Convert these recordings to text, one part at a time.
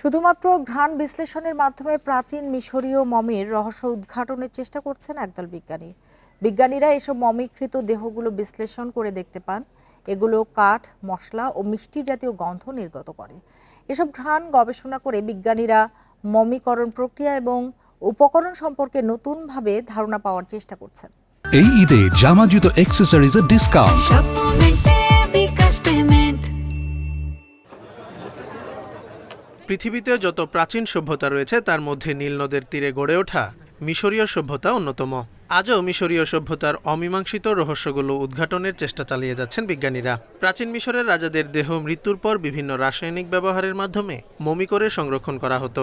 শুধুমাত্র ঘ্রাণ বিশ্লেষণের মাধ্যমে প্রাচীন মিশরীয় মমির রহস্য উদ্ঘাটনের চেষ্টা করছেন একদল বিজ্ঞানী। বিজ্ঞানীরা এসব মমিকৃত দেহগুলো বিশ্লেষণ করে দেখতে পান। এগুলো কাঠ মশলা ও মিষ্টি জাতীয় গন্ধ নির্গত করে। এসব ঘ্রাণ গবেষণা করে বিজ্ঞানীরা মমিকরণ প্রক্রিয়া এবং উপকরণ সম্পর্কে নতুনভাবে ধারণা পাওয়ার চেষ্টা করছেন। এই ঈদে জামা জুতো অ্যাক্সেসরিজের ডিসকাউন্ট পৃথিবীতে যত প্রাচীন সভ্যতা রয়েছে, তার মধ্যে নীল নদের তীরে গড়ে ওঠা মিশরীয় সভ্যতা অন্যতম। আজও মিশরীয় সভ্যতার অমীমাংসিত রহস্যগুলো উদ্ঘাটনের চেষ্টা চালিয়ে যাচ্ছেন বিজ্ঞানীরা। প্রাচীন মিশরের রাজাদের দেহ মৃত্যুর পর বিভিন্ন রাসায়নিক ব্যবহারের মাধ্যমে মমি করে সংরক্ষণ করা হতো।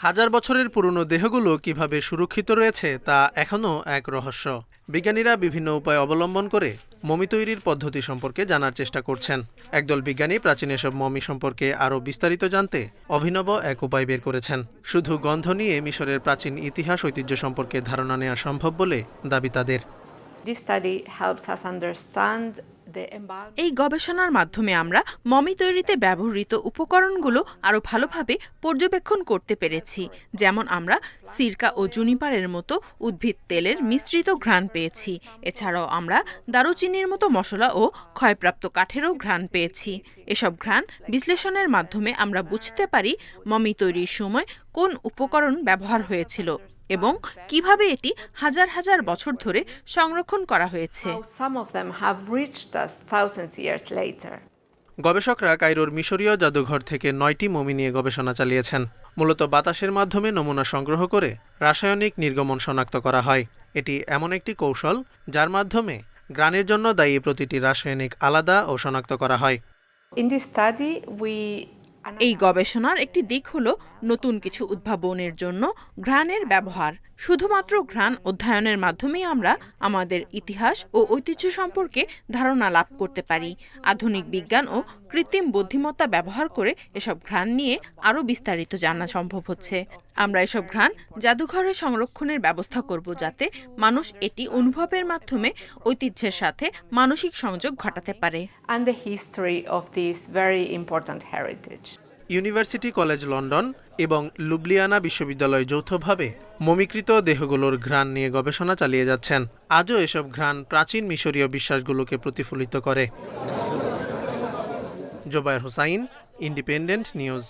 হাজার বছরের পুরনো দেহগুলো কীভাবে সুরক্ষিত রয়েছে তা এখনও এক রহস্য। বিজ্ঞানীরা বিভিন্ন উপায় অবলম্বন করে মমি তৈরির পদ্ধতি সম্পর্কে জানার চেষ্টা করছেন। একদল বিজ্ঞানী প্রাচীন এসব মমি সম্পর্কে আরও বিস্তারিত জানতে অভিনব এক উপায় বের করেছেন। শুধু গন্ধ নিয়ে মিশরের প্রাচীন ইতিহাস ঐতিহ্য সম্পর্কে ধারণা নেওয়া সম্ভব বলে দাবি তাদের। This study helps us understand. এই গবেষণার মাধ্যমে আমরা মমি তৈরিতে ব্যবহৃত উপকরণগুলো আরও ভালোভাবে পর্যবেক্ষণ করতে পেরেছি। যেমন আমরা সিরকা ও জুনিপারের মতো উদ্ভিদ তেলের মিশ্রিত ঘ্রাণ পেয়েছি। এছাড়াও আমরা দারুচিনির মতো মশলা ও ক্ষয়প্রাপ্ত কাঠেরও ঘ্রাণ পেয়েছি। এসব ঘ্রাণ বিশ্লেষণের মাধ্যমে আমরা বুঝতে পারি মমি তৈরির সময় কোন উপকরণ ব্যবহার হয়েছিল এবং কীভাবে এটি হাজার হাজার বছর ধরে সংরক্ষণ করা হয়েছে. গবেষকরা কায়রোর মিশরীয় জাদুঘর থেকে নয়টি মমি নিয়ে গবেষণা চালিয়েছেন। মূলত বাতাসের মাধ্যমে নমুনা সংগ্রহ করে রাসায়নিক নির্গমন শনাক্ত করা হয়। এটি এমন একটি কৌশল যার মাধ্যমে গ্রানের জন্য দায়ী প্রতিটি রাসায়নিক আলাদা ও শনাক্ত করা হয়। In this study, we এই গবেষণার একটি দিক হল নতুন কিছু উদ্ভাবনের জন্য ঘ্রাণের ব্যবহার। শুধুমাত্র ঘ্রাণ অধ্যয়নের মাধ্যমেই আমরা আমাদের ইতিহাস ও ঐতিহ্য সম্পর্কে ধারণা লাভ করতে পারি। আধুনিক বিজ্ঞান ও কৃত্রিম বুদ্ধিমত্তা ব্যবহার করে এসব ঘ্রাণ নিয়ে আরও বিস্তারিত জানা সম্ভব হচ্ছে। আমরা এসব ঘ্রাণ জাদুঘরে সংরক্ষণের ব্যবস্থা করব যাতে মানুষ এটি অনুভবের মাধ্যমে ঐতিহ্যের সাথে মানসিক সংযোগ ঘটাতে পারে। And the history of this very important heritage. University college London এবং লুবলিয়ানা বিশ্ববিদ্যালয় যৌথভাবে মমিকৃত দেহগুলোর ঘ্রাণ নিয়ে গবেষণা চালিয়ে যাচ্ছেন। আজও এসব ঘ্রাণ প্রাচীন মিশরীয় বিশ্বাসগুলোকে প্রতিফলিত করে। Zobayer Hossain, independent news.